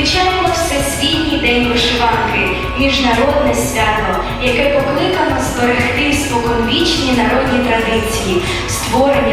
Відмічаємо Всесвітній день вишиванки, міжнародне свято, яке покликано зберегти споконвічні народні традиції, створені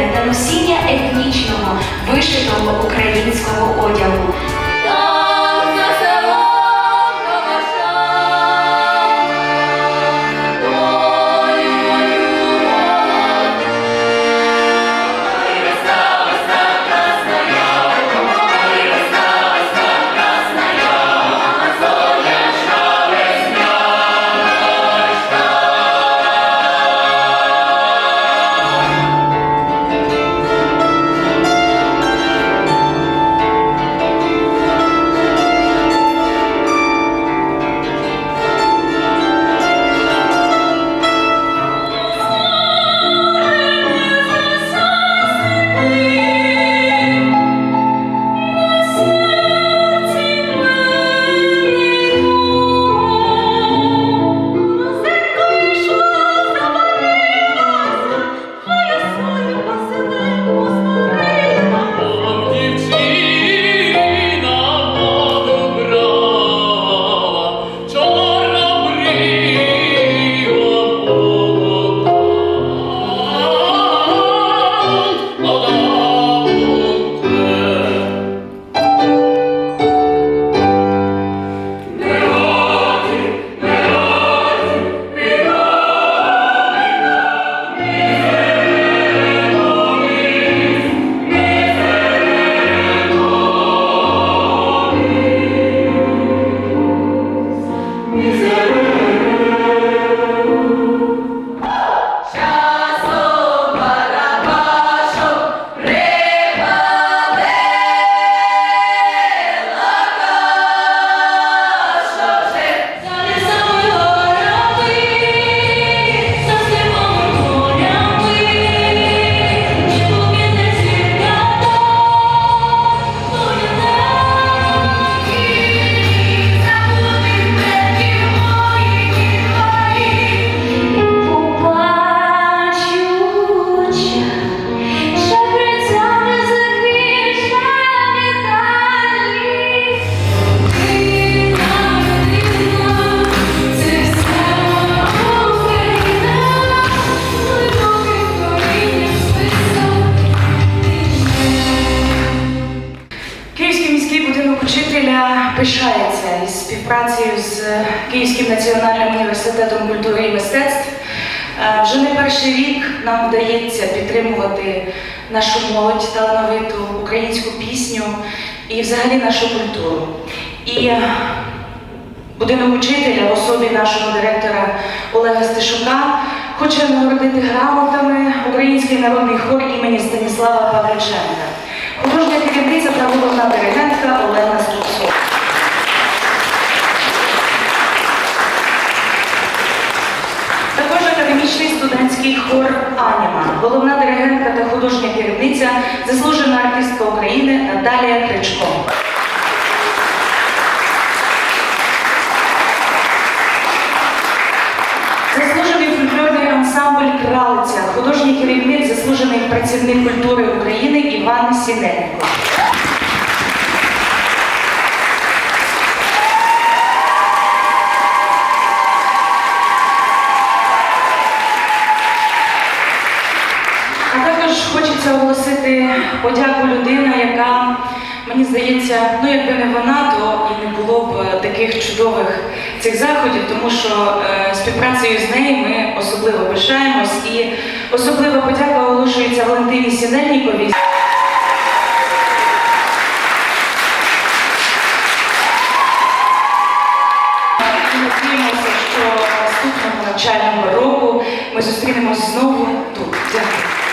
міський будинок учителя пишається із співпрацею з Київським національним університетом культури і мистецтв. Е, Вже не перший рік нам вдається підтримувати нашу молодь талановиту українську пісню і взагалі нашу культуру. І будинок учителя в особі нашого директора Олега Стешука хоче нагородити грамотами Український народний хор імені Станіслава Павличенка. Художня керівниця та головна диригентка Олена Струбцова. Також академічний студентський хор Аніма, головна диригентка та художня керівниця, заслужена артистка України Наталія Кричко. Заслужений фольклорний ансамбль Кралиця, заслужений працівник культури України Іван Сіненко. А також хочеться оголосити подяку людина, яка, мені здається, ну якби не вона, то і не було б таких чудових цих заходів, тому що е, співпрацею з нею ми особливо пишаємось і особлива подяка оголошується Валентині Сінельніковій. Надіємося, що наступного навчального року ми зустрінемось знову тут. Дякую.